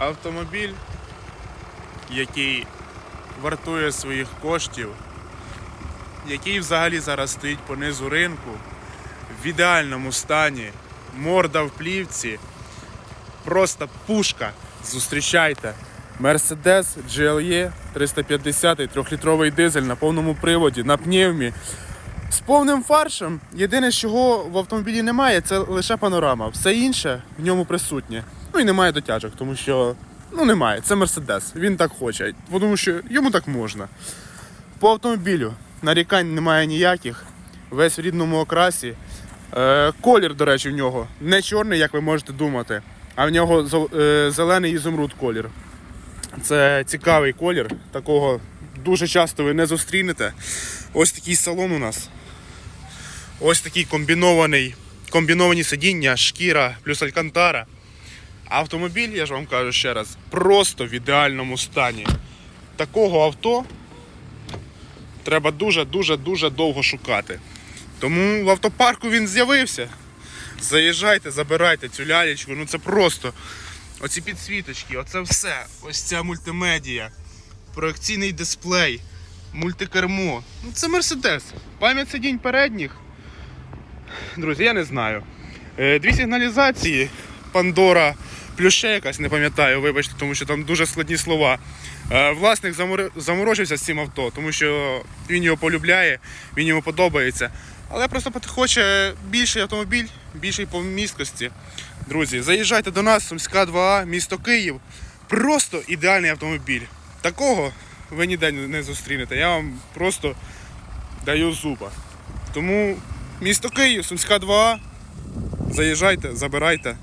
Автомобіль, який вартує своїх коштів, який взагалі зараз стоїть по низу ринку, в ідеальному стані, морда в плівці, просто пушка. Зустрічайте. Mercedes GLE 350 3-літровий дизель на повному приводі, на пневмі. З повним фаршем. Єдине, чого в автомобілі немає, це лише панорама. Все інше в ньому присутнє. Ну і немає дотяжок, тому що ну немає. Це Мерседес. Він так хоче. Тому що йому так можна. По автомобілю нарікань немає ніяких. Весь в рідному окрасі. Е, колір, до речі, в нього не чорний, як ви можете думати, а в нього е, зелений ізумруд колір. Це цікавий колір. Такого дуже часто ви не зустрінете. Ось такий салон у нас. Ось такий комбінований, комбіновані сидіння, шкіра плюс алькантара. Автомобіль, я ж вам кажу ще раз, просто в ідеальному стані. Такого авто треба дуже-дуже дуже довго шукати. Тому в автопарку він з'явився. Заїжджайте, забирайте цю лялечку. Ну це просто. Оці підсвіточки, оце все. Ось ця мультимедія, проекційний дисплей, мультикермо. Ну це Мерседес. Пам'ять сидінь передніх. Друзі, я не знаю. Е, Дві сигналізації, Пандора, плюс ще якась, не пам'ятаю, вибачте, тому що там дуже складні слова. Е, Власник замор- заморочився з цим авто, тому що він його полюбляє, він йому подобається. Але просто хоче більший автомобіль, більший по місткості. Друзі, заїжджайте до нас, Сумська 2А, місто Київ. Просто ідеальний автомобіль. Такого ви ніде не зустрінете. Я вам просто даю зуба. Тому місто Київ, Сумська 2А. Заїжджайте, забирайте.